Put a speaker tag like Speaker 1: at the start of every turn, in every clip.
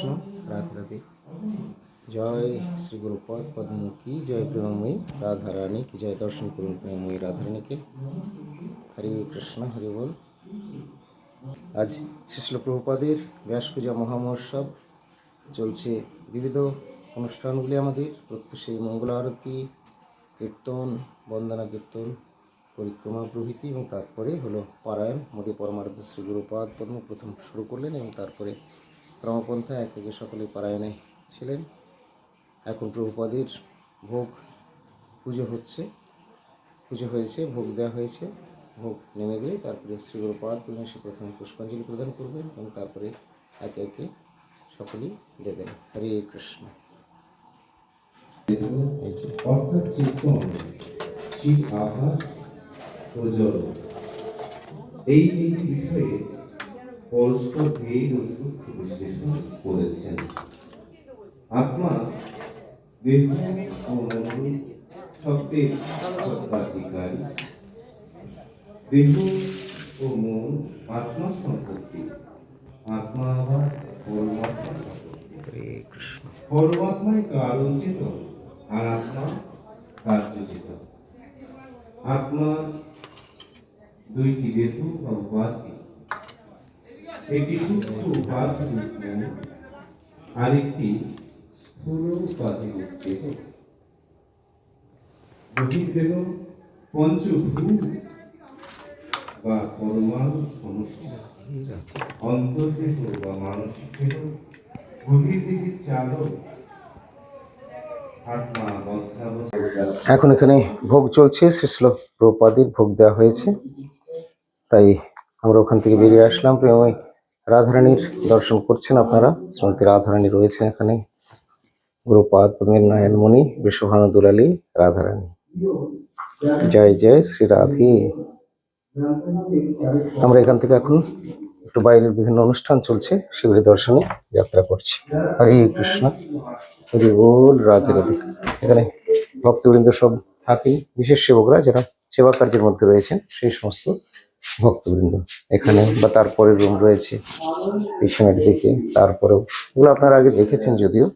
Speaker 1: কৃষ্ণ রাধে রাধে জয় শ্রী গুরুপদ, পদ্মমুখী, জয় প্রেমময়ী, রাধারানী কি, জয় দর্শন করুন প্রেমময়ী রাধারানীকে। হরে কৃষ্ণ, হরে বল। আজ শিশল প্রভুপাদের ব্যাস পূজা মহামহোৎসব চলছে। বিবিধ অনুষ্ঠানগুলি আমাদের, প্রত্যুষ সেই মঙ্গল আরতি, কীর্তন, বন্দনা কীর্তন, পরিক্রমা প্রভৃতি এবং তারপরে হলো পারায়ণ। মোদী পরমার্থ শ্রী গুরুপাদ, পদ্ম প্রথম শুরু করলেন এবং তারপরে ক্রমপন্থা এক একে সকলে পারায়ণে ছিলেন। এখন প্রভুপাদের ভোগ পুজো হচ্ছে, পুজো হয়েছে, ভোগ দেওয়া হয়েছে, ভোগ নেমে গেলে তারপরে শ্রী গুরুপাদ পদ্ম সে প্রথমে পুষ্পাঞ্জলি প্রদান করবেন এবং তারপরে একে একে সকলেই দেবেন। হরে কৃষ্ণ।
Speaker 2: অর্থাৎ জল এই তিনটি বিষয়ে পরস্পর ভেদ ও সূক্ষ্ম বিশ্লেষণ করেছেন। আত্মা দেহ ও মন আত্মা সম্পত্তি। আত্মা আবার পরমাত্মা পরমাত্মায় কারণ চেতন আর আত্মা কার্য চেতন আত্মার দুইটি দেহ বা উপাধি। সূক্ষ্ম উপাধি স্থূল উপাধি পঞ্চভূত বা পরমাণু অন্তর্দেহ বা মানসিক দেহ চালক
Speaker 1: এখন এখানে ভোগ চলছে শিশল প্রপাদির ভোগ দেওয়া হয়েছে। তাই আমরা ওখান থেকে বেরিয়ে আসলাম। প্রেমী রাধারানীর দর্শন করছেন আপনারা। শ্রীমতী রাধারানী রয়েছেন এখানে। গুরুপাদ পদ্মের নয়নমণি বিশ্বভানু দুলালী, রাধারানী। জয় জয় শ্রী রাধি। আমরা এখান থেকে এখন একটু বাইরের বিভিন্ন অনুষ্ঠান চলছে, সেগুলি দর্শনে যাত্রা করছি। হরে কৃষ্ণ, হরি বল, রাধে রাধে। এখানে ভক্তবৃন্দ সব থাকেন, বিশেষ সেবকরা যারা সেবা কার্যের মধ্যে রয়েছেন, সেই সমস্ত ভক্তবৃন্দ এখানে বা তারপরে রুম রয়েছে, পিছনের দিকে, তারপরেও। এগুলো আপনারা আগে দেখেছেন যদিও।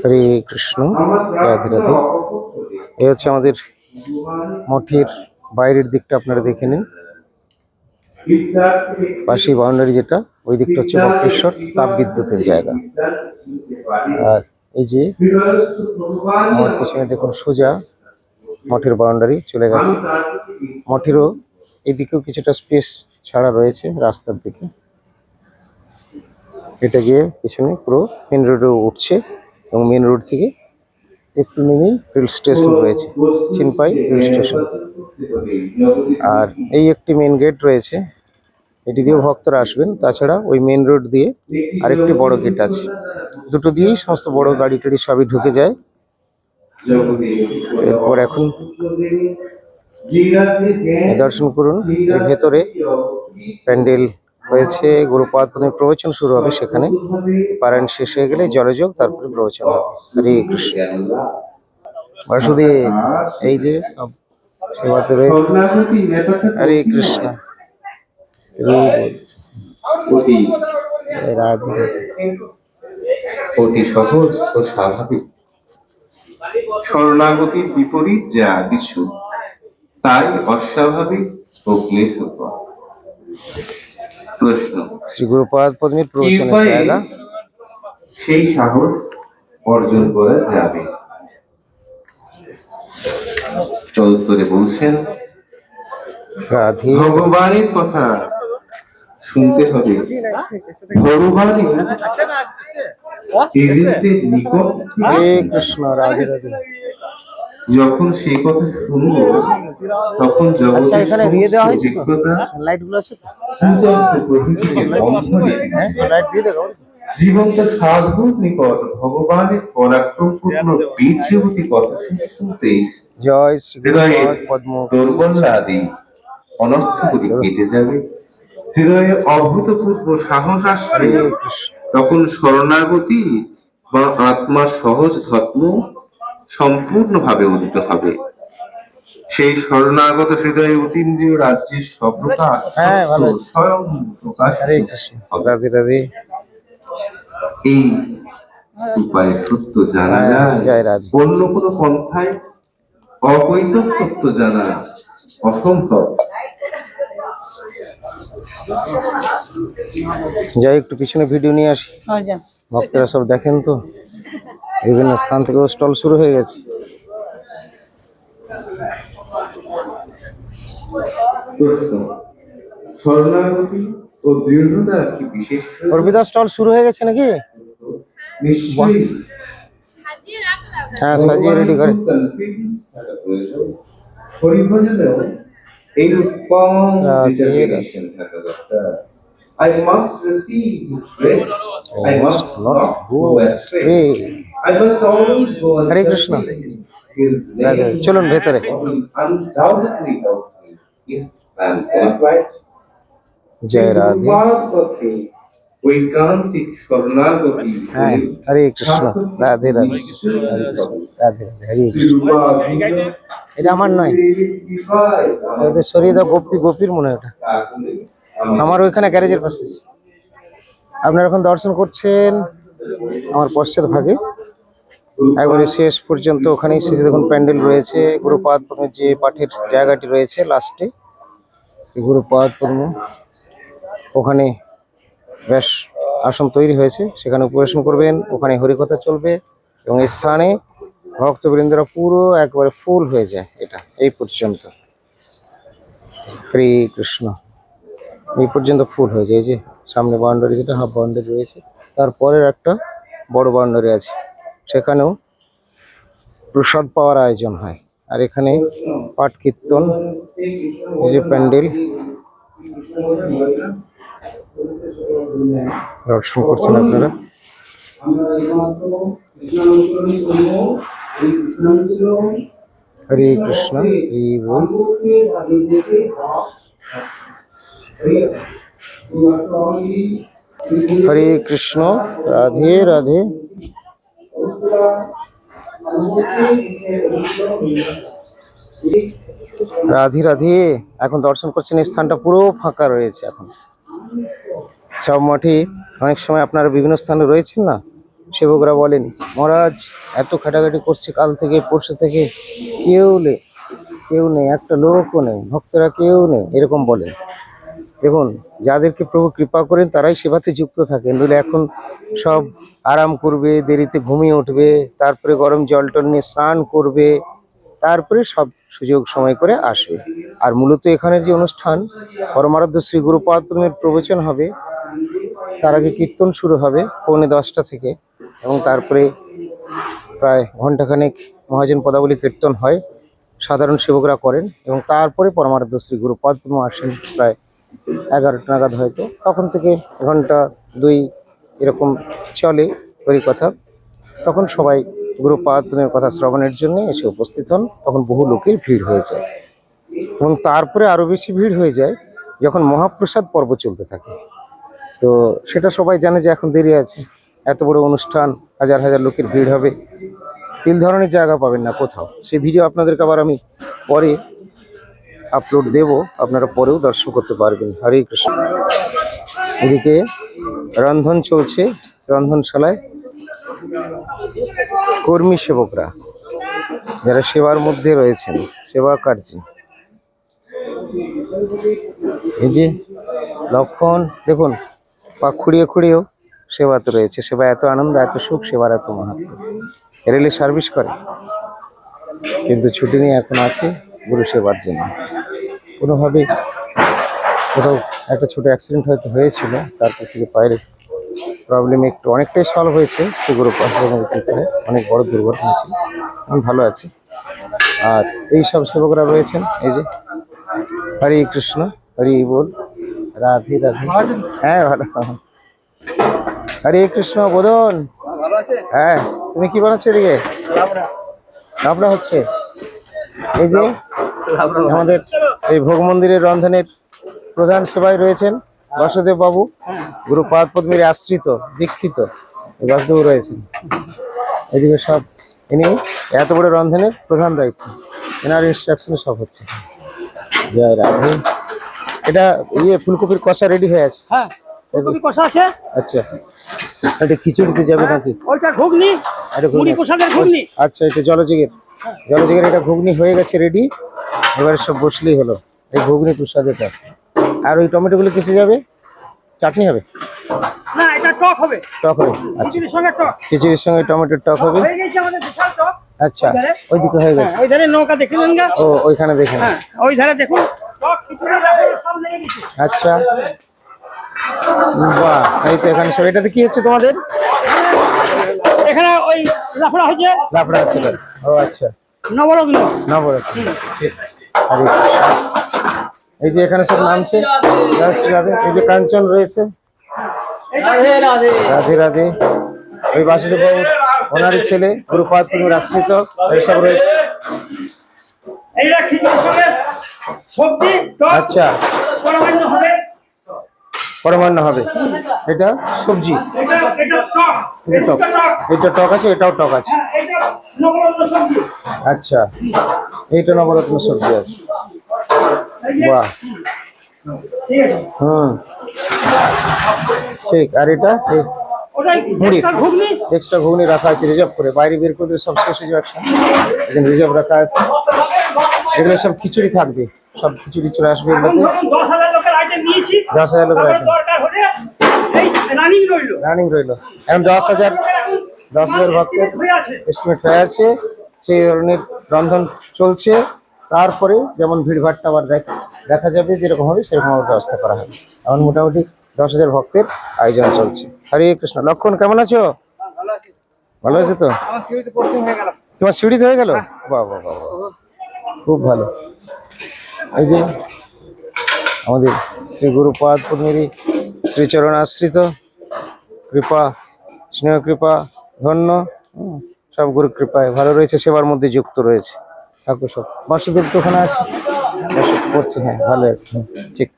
Speaker 1: হরে কৃষ্ণ, রাধে রাধে। এই হচ্ছে আমাদের মঠের বাইরের দিকটা আপনারা দেখে নিন। পাশেই বাউন্ডারি যেটা, ওই দিকটা হচ্ছে বক্রেশ্বর তাপ বিদ্যুতের জায়গা। আর এই যে আমার পেছনে দেখুন সোজা মঠের বাউন্ডারি চলে গেছে। মঠেরও এদিকেও কিছুটা স্পেস ছাড়া রয়েছে রাস্তার দিকে। এটা গিয়ে পেছনে পুরো মেন রোডে উঠছে এবং মেন রোড থেকে একটু নেমেই রেল স্টেশন রয়েছে চিনপাই রেল স্টেশন আর এই একটি মেন গেট রয়েছে এটি দিয়েও ভক্তরা আসবেন। তাছাড়া ওই মেন রোড দিয়ে আরেকটি বড় গেট আছে। দুটো দিয়েই সমস্ত বড় গাড়ি টাড়ি সবই ঢুকে যায়। এরপর এখন দর্শন করুন। এর ভেতরে প্যান্ডেল হয়েছে, গুরুপাদ প্রবচন শুরু হবে সেখানে। পারায়ণ শেষ হয়ে গেলে জলযোগ, তারপরে প্রবচন হবে। হরে কৃষ্ণ। বাসুদেব, এই যে হরে কৃষ্ণ। রাধে।
Speaker 2: অতি সহজ ও স্বাভাবিক। শরণাগতির বিপরীত যা কিছু তাই অস্বাভাবিক ও ক্লেশকর। প্রশ্ন
Speaker 1: শ্রী গুরুপাদ পদ্মের জায়গা?
Speaker 2: সেই সাহস অর্জন করা যাবে? চৌত্তরে বলছেন ভগবানের কথা শুনতে হবে। নিকট
Speaker 1: কৃষ্ণ রাধে রাধে।
Speaker 2: যখন সেই কথা শুনব তখন
Speaker 1: আচ্ছা
Speaker 2: জগতের
Speaker 1: এখানে দিয়ে দেওয়া হয়েছে লাইটগুলো আছে তো।
Speaker 2: কুতর্ক প্রভৃতিকে বন্ধ রেখে
Speaker 1: হ্যাঁ লাইট দিয়ে দেবো
Speaker 2: জীবন্ত সাধুর নিকট ভগবানের পরাক্রমপূর্ণ বীর্যবতী কথা শুনতে
Speaker 1: জয় শ্রী পদ্ম
Speaker 2: দুর্বল্লা আদি অনর্থগুলি কেটে যাবে। হৃদয়ে অভূতপূর্ব সাহস আসবে। তখন শরণাগতি বা আত্মার সহজ ধর্ম সম্পূর্ণভাবে উদিত হবে। সেই শরণাগত হৃদয়ে অতীন্দ্রিয় রাজ্যের সভ্যতা
Speaker 1: হ্যাঁ।
Speaker 2: স্বয়ং প্রকাশ এই উপায় সত্য জানা
Speaker 1: হ্যাঁ,
Speaker 2: যায়। অন্য কোনো পন্থায় অবৈধ সত্য জানা অসম্ভব।
Speaker 1: যাই একটু পিছনে ভিডিও নিয়ে আসি। ভক্তরা সব দেখেন তো? বিভিন্ন স্থান থেকে স্টল শুরু হয়ে গেছে।
Speaker 2: প্রশ্ন শরণাগতি ও দৃঢ়তা কি বিশেষ?
Speaker 1: অর্পিতা স্টল শুরু হয়ে গেছে নাকি? হ্যাঁ সাজিয়ে রেডি করে।
Speaker 2: হরিভজনেও এইরূপ কম
Speaker 1: রাধে
Speaker 2: determination থাকা দরকার I must receive His grace. I must not go astray. I must always go on
Speaker 1: Hare Krishna.
Speaker 2: His
Speaker 1: Radhe Radhe.
Speaker 2: name
Speaker 1: চলুন ভেতরে
Speaker 2: will undoubtedly help me if I am qualified.
Speaker 1: জয় রাধে
Speaker 2: শ্রীগুরুপাদ পথে ঐকান্তিক শরণাগতি
Speaker 1: হ্যাঁ হরে কৃষ্ণ রাধে রাধে রাধে রাধে এটা আমার নয়। ওদের শরীর গোপী গোপীর মনে ওটা আমার ওইখানে গ্যারেজের পাশে। আপনারা এখন দর্শন করছেন আমার পশ্চাৎ ভাগে। একবারে শেষ পর্যন্ত ওখানেই শেষে দেখুন প্যান্ডেল রয়েছে। গুরুপাদ যে পাঠের জায়গাটি রয়েছে লাস্টে গুরুপাদ ওখানে বেশ আসন তৈরি হয়েছে। সেখানে উপবেশন করবেন, ওখানে হরিকথা চলবে এবং এই স্থানে ভক্তবৃন্দরা পুরো একবারে ফুল হয়ে যায় এটা, এই পর্যন্ত। হরে কৃষ্ণ। এই পর্যন্ত ফুল হয়ে যায়, এই যে সামনে বাউন্ডারি, যেটা হাফ বাউন্ডারি রয়েছে তারপরের একটা বড় বাউন্ডারি আছে। সেখানেও প্রসাদ পাওয়ার আয়োজন হয়। আর এখানে পাট কীর্তন, এই যে প্যান্ডেল দর্শন করছেন আপনারা। হরে কৃষ্ণ, হরি কৃষ্ণ, রাধে রাধে। রাধে রাধে। এখন দর্শন করছেন, এই স্থানটা পুরো ফাঁকা রয়েছে এখন। সব মঠে অনেক সময় আপনারা বিভিন্ন স্থানে রয়েছেন না? সেবকরা বলেন, মহারাজ, এত খাটাখাটি করছে কাল থেকে, পরশু থেকে। কেউ নেই কেউ নেই, একটা লোকও নেই, ভক্তরা কেউ নেই। এরকম বলেন। দেখুন, যাদেরকে প্রভু কৃপা করেন, তারাই সেবাতে যুক্ত থাকেন। নইলে এখন সব আরাম করবে, দেরিতে ঘুমিয়ে উঠবে, তারপরে গরম জল টল নিয়ে স্নান করবে। তারপরে সব সুযোগ সময় করে আসবে আর মূলত এখানের যে অনুষ্ঠান, পরমারাধ্য শ্রী গুরুপাদ পদ্মের প্রবচন হবে, তার আগে কীর্তন শুরু হবে পৌনে দশটা থেকে এবং তারপরে প্রায় ঘন্টাখানেক মহাজন পদাবলী কীর্তন হয়, সাধারণ সেবকরা করেন এবং তারপরে পরমারাধ্য শ্রী গুরুপাদ আসেন প্রায় এগারোটা নাগাদ হয়তো। তখন থেকে ঘণ্টা দুই এরকম চলে ওই কথা। তখন সবাই পদ্মের কথা শ্রবণের জন্য এসে উপস্থিত হন। তখন বহু লোকের ভিড় হয়ে যায় এবং তারপরে আরও বেশি ভিড় হয়ে যায় যখন মহাপ্রসাদ পর্ব চলতে থাকে। তো সেটা সবাই জানে যে এখন দেরি আছে। এত বড় অনুষ্ঠান, হাজার হাজার লোকের ভিড় হবে। তিন ধরনের জায়গা পাবেন না কোথাও। সেই ভিডিও আপনাদেরকে আবার আমি পরে আপলোড দেব। আপনারা পরেও দর্শন করতে পারবেন। হরে কৃষ্ণ। এদিকে রন্ধন চলছে, রন্ধনশালায় কর্মী সেবকরা যারা সেবার মধ্যে রয়েছেন, সেবা কার্যে। এই যে লক্ষণ, দেখুন, পা খুঁড়িয়ে খুঁড়িয়েও সেবাতে রয়েছে। সেবা এত আনন্দ, এত সুখ, সেবার এত মাহাত্ম রেলে সার্ভিস করে। কিন্তু ছুটি নিয়ে এখন আছে গুরু সেবার জন্য। কোনোভাবে কোথাও একটা ছোট অ্যাক্সিডেন্ট হয়তো হয়েছিল, তারপর থেকে পায়ের প্রবলেম একটু অনেকটাই সলভ হয়েছে সেগুলো করে অনেক বড় দুর্ঘটনা ছিল আমি ভালো আছি। আর এই সব সেবকরা রয়েছেন এই যে হরে কৃষ্ণ হরি বল রাধে রাধে। হ্যাঁ ভালো। হরে কৃষ্ণ বোধন। হ্যাঁ তুমি কি বানাচ্ছো এদিকে? লাবড়া হচ্ছে। এই যে আমাদের এই ভোগ মন্দিরের রন্ধনের প্রধান সেবায় রয়েছেন বাসুদেব বাবু গুরু পাদ পদ্মের আশ্রিত দীক্ষিত বাসুদেব রয়েছেন। এদিকে সব ইনি এত বড় রন্ধনের প্রধান দায়িত্ব। এনার ইনস্ট্রাকশনে সব হচ্ছে। জয় রাধে। এটা ইয়ে ফুলকপির কষা রেডি হয়ে আছে?
Speaker 3: হ্যাঁ ফুলকপি কষা আছে।
Speaker 1: আচ্ছা। এটা খিচুড়িতে যাবে নাকি?
Speaker 3: ওইটা ঘুগনি
Speaker 1: এটা ঘুগনি।
Speaker 3: মুড়ি
Speaker 1: আছে।
Speaker 3: ঘুগনি।
Speaker 1: আচ্ছা এটা জলজিগের জলজিগের এটা ঘুগনি হয়ে গেছে রেডি এবারে সব বসলেই হলো। এই ঘুগনি প্রসাদ এটা আর ওই টমেটোগুলো কিসে যাবে? চাটনি হবে?
Speaker 3: না এটা টক হবে।
Speaker 1: টক হবে আচ্ছা।
Speaker 3: খিচুড়ির সঙ্গে টক।
Speaker 1: খিচুড়ির সঙ্গে টমেটোর টক হবে?
Speaker 3: হয়ে গেছে আমাদের বিশাল টক।
Speaker 1: আচ্ছা হয়ে
Speaker 3: হ্যাঁ
Speaker 1: গেছে।
Speaker 3: ওই ধারে নৌকা দেখলেন গা।
Speaker 1: ও ওইখানে দেখেন
Speaker 3: হ্যাঁ ওই ধারে দেখুন। টক খিচুড়ি রাখুন, সব লেগে গেছে।
Speaker 1: আচ্ছা। বাহ এই তো এখানে সব। এটাতে কি হচ্ছে তোমাদের?
Speaker 3: এখানে ওই লাফড়া হচ্ছে।
Speaker 1: লাফড়া হচ্ছে ও আচ্ছা।
Speaker 3: নবরত্ন।
Speaker 1: নবরত্ন। ঠিক। এই যে এখানে সব নামছে। এই যে কাঞ্চন রয়েছে। রাধে রাধে। ওই বাসুদেব ওনারই ছেলে পূর্ণিমার আশ্রিত এইসব রয়েছে। আচ্ছা।
Speaker 3: হবে।
Speaker 1: এটা সবজি।
Speaker 3: টক
Speaker 1: আছে, এটাও টক আছে। আচ্ছা। এইটা নবরত্ন সবজি আছে। বাহ। হুম। ঠিক আর এটা? মুড়ি। এক্সট্রা ঘুগনি? রাখা আছে রিজার্ভ করে। বাইরে বের সব শেষ হয়ে যাবে এখানে রিজার্ভ রাখা আছে। এগুলো সব খিচুড়ি থাকবে। সব খিচুড়ি চলে আসবে
Speaker 3: দশ হাজার লোকের আইটেম নিয়েছি
Speaker 1: দশ হাজার লোকের
Speaker 3: তারপরে
Speaker 1: item।
Speaker 3: দরকার হলে এই রানিং রইল।
Speaker 1: এখন দশ হাজার দশ হাজার ভক্তের এস্টিমেট হয়ে আছে। সেই ধরনের রন্ধন চলছে। তারপরে যেমন ভিড়ভাড়টা আবার দেখ দেখা যাবে যেরকম হবে, সেরকম ব্যবস্থা করা হবে। এখন মোটামুটি দশ হাজার ভক্তের আয়োজন চলছে। হরে কৃষ্ণ। লক্ষণ, কেমন আছো? ভালো আছে তো? তোমার সিঁড়িতে হয়ে গেল? বাহ বাহ। খুব ভালো। এই যে আমাদের শ্রী গুরুপাদ পূর্ণিরি শ্রীচরণ আশ্রিত কৃপা, স্নেহ কৃপা, ধন্য। সব গুরু কৃপায় ভালো রয়েছে, সেবার মধ্যে যুক্ত রয়েছে। ঠাকুর সব। বাসুদেব তো ওখানে আছে? করছে হ্যাঁ ভালো আছে হ্যাঁ, ঠিক।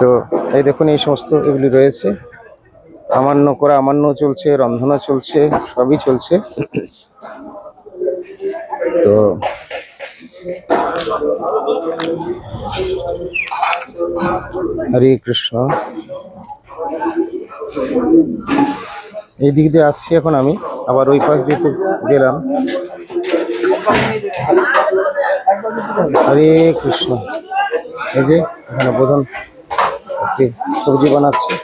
Speaker 1: তো এই দেখুন এই সমস্ত এগুলি রয়েছে। আমান্য করা আমান্য চলছে রন্ধনা চলছে সবই চলছে। তো হরে কৃষ্ণ। এই দিক দিয়ে আসছি এখন আমি। আবার ওই পাশ দিয়ে গেলাম। হরে কৃষ্ণ। এই যে এখানে বোধন সবজি বানাচ্ছে।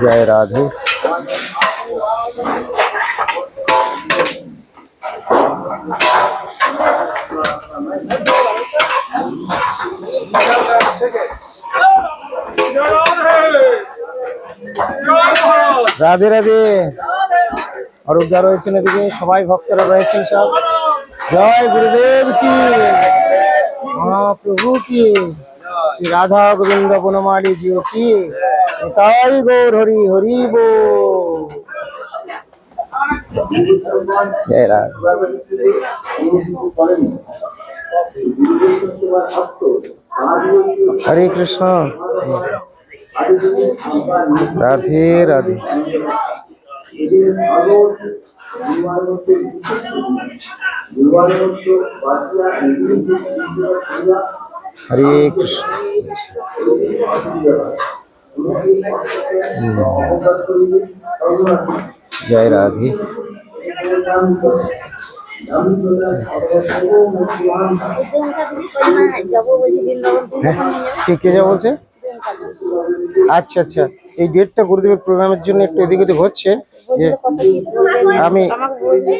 Speaker 1: জয় রাধে। রাধে রাধে। অরূপদা রয়েছেন এদিকে, সবাই ভক্তরা রয়েছেন সব। জয় গুরুদেব কি? মহাপ্রভু কি? রাধা গোবিন্দ বনমালী জিও কি? তাই গৌর হরি হরি বো। হরে কৃষ্ণ। রাধে রাধে। হরে কৃষ্ণ জয় রাধে
Speaker 4: প্রিয়াঙ্কা দিদি কই না যাবো বলছি বৃন্দাবন তুমি
Speaker 1: হ্যাঁ
Speaker 4: কখন নিয়ে যাবে
Speaker 1: কে কে যা বলছে
Speaker 4: প্রিয়াঙ্কা দিদি
Speaker 1: আচ্ছা আচ্ছা এই ডেটটা গুরুদেবের প্রোগ্রামের জন্য একটু এদিক ওদিক হচ্ছে যে আমি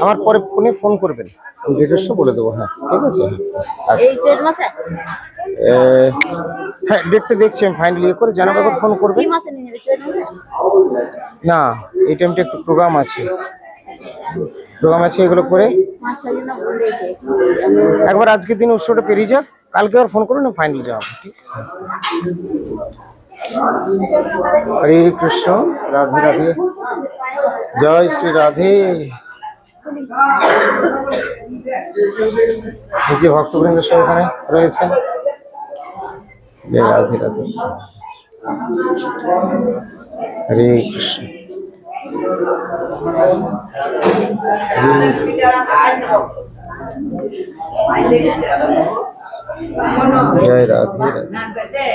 Speaker 1: আমার পরে ফোনে ফোন করবেন। আমি ডেটের বলে দেবো হ্যাঁ ঠিক আছে হ্যাঁ। ডেটটা দেখছি আমি ফাইনালি ইয়ে করে জানাব এখন ফোন করবেন। না এই টাইমটা একটু প্রোগ্রাম আছে। প্রোগ্রাম আছে এগুলো করে। একবার আজকের দিন উৎসবটা পেরিয়ে যাক কালকে আর ফোন করুন ফাইনালি যাওয়া ঠিক আছে। হরে কৃষ্ণ, রাধে রাধে। জয় শ্রী রাধে। যে ভক্তবৃন্দ সব এখানে রয়েছেন জয় রাধে রাধে। হরে কৃষ্ণ। জয় রাধে রাধে